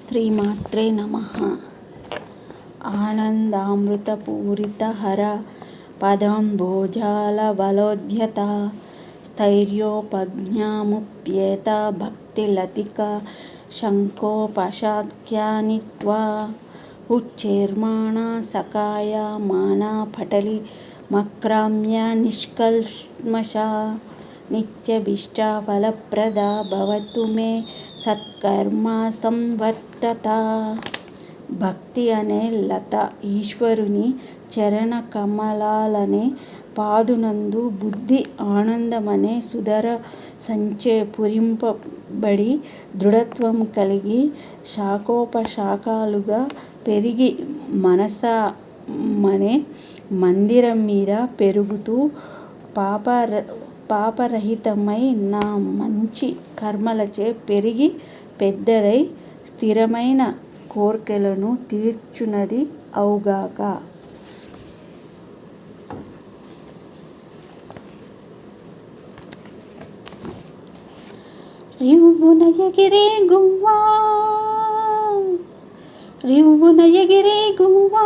శ్రీమాత్రే నమ. ఆనందామృతపూరిత హర పదం భోజాల పదంబోజాలవలోద్యత స్థైర్యోపజ్ఞాముప్యేత భక్తిలతిక శంకోపశాఖ్యాని ఉచ్చేర్మాణ సకాయ మానా పటలి మక్రామ్య నిష్కల్మష. నిత్యభిష్టాఫలప్రదా భవతు మే సత్కర్మ సంవర్ధత భక్తి అనే లత ఈశ్వరుని చరణ కమలాలనే పాదునందు బుద్ధి ఆనందమనే సుధర సంచే పురింపబడి దృఢత్వం కలిగి శాఖోపశాఖలుగా పెరిగి మనసమనే మందిరం మీద పెరుగుతూ పాప పాపరహితమై నా మంచి కర్మలచే పెరిగి పెద్దదై స్థిరమైన కోర్కెలను తీర్చునది అవుగాక. రివ్వున ఎగిరే గువ్వా రివ్వున ఎగిరే గువ్వా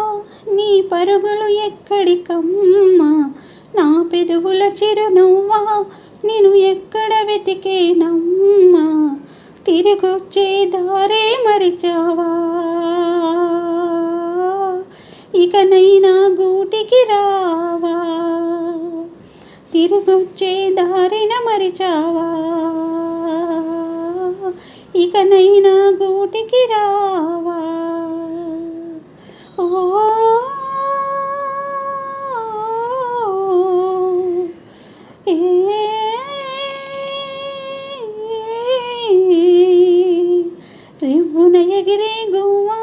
నీ పరుగులు ఎక్కడికమ్మా? నా పెదవుల చిరునవ్వా నేను ఎక్కడ వెతికేనమ్మా? తిరిగొచ్చే దారే మరిచావా? ఇకనైనా గూటికి రావా? తిరిగొచ్చే దారిన మరిచావా? ఇకనైనా గూటికి రావా? ఎగిరే గువ్వా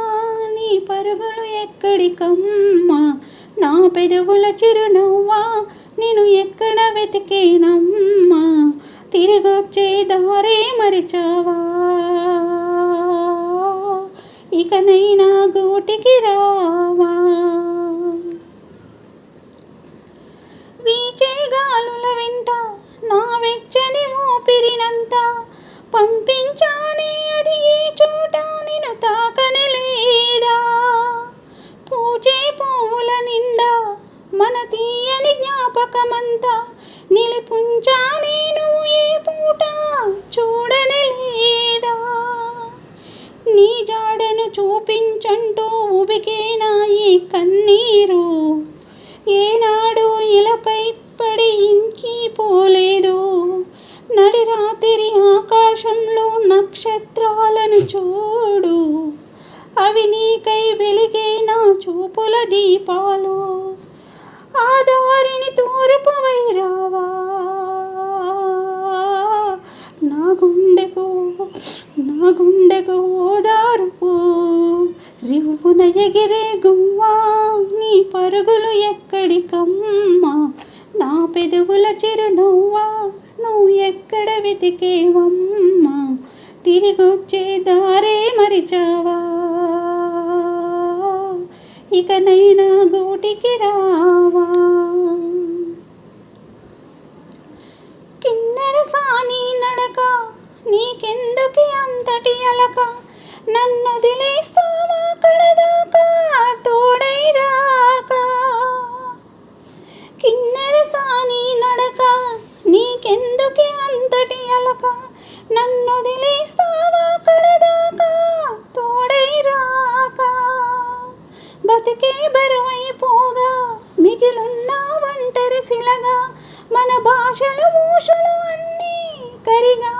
నీ పరుగులు ఎక్కడికమ్మా? నా పెదవుల చిరునవ్వా నేను ఎక్కడ వెతికేనమ్మా? తిరిగొచ్చే దారే మరిచావా? ఇకనైనా గూటికి రావా? వీచే గాలుల వెంట నా వెచ్చని ఊపిరినంత పంపించా కన్నీరు. ఏనాడు ఇలపై పడి ఇంకి పోలేదు నడిరాత్రి ఆకాశంలో నక్షత్రాలను చూడు. అవి నీకై వెలిగే నా చూపుల దీపాలు. ఆ దారిని తూర్పు వైరావా గుండెకు నా గుండెకు ఓదారుపు రివ్వున ఎగిరే గువ్వా నీ పరుగులు ఎక్కడికమ్మా? నా పెదవుల చిరునవ్వా నువ్వు ఎక్కడ వెతికేవమ్మా? తిరిగొచ్చే దారే మరిచావా? ఇకనైనా గూటికి రావా? కిన్నెర సాని నడక నీకెందుకే అంతటి అలక? నన్ను వదిలేస్తావా కడదాకా? తోడై రాక? కిన్నెర సాని నడక నీకెందుకే అంతటి అలక? నన్ను వదిలేస్తావా కడదాకా? తోడై రాక? బతికే బరువైపోగా మిగిలున్న ఒంటరి శిలగా మన భాషలు మూషలు అన్నీ కరిగా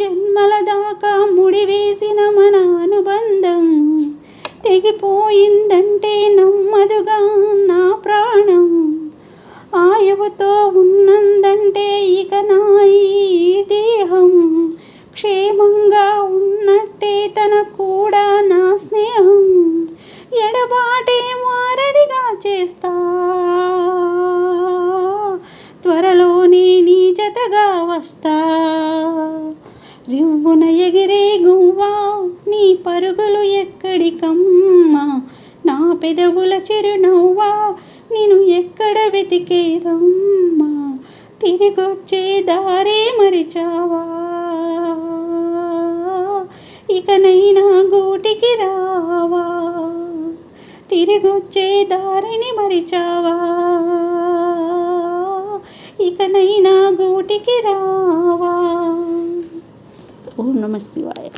జన్మల దాకా ముడివేసిన మన అనుబంధం తెగిపోయిందంటే నమ్మదుగా నా ప్రాణం. ఆయువుతో ఉన్నందంటే ఇక నా ఈ దేహం. క్షేమంగా ఉన్నట్టే తన కూడా నా స్నేహం. ఎడబాటే మారదిగా చేస్తా. త్వరలోనే నీ జతగా వస్తా. రివ్వున ఎగిరే గువ్వా నీ పరుగులు ఎక్కడికమ్మా? నా పెదవుల చిరునవ్వా నేను ఎక్కడ వెతికేదమ్మా? తిరిగొచ్చే దారే మరిచావా? ఇకనైనా గూటికి రావా? తిరిగొచ్చే దారిని మరిచావా? ఇకనైనా గూటికి రావా? ઓમ નમઃ શિવાય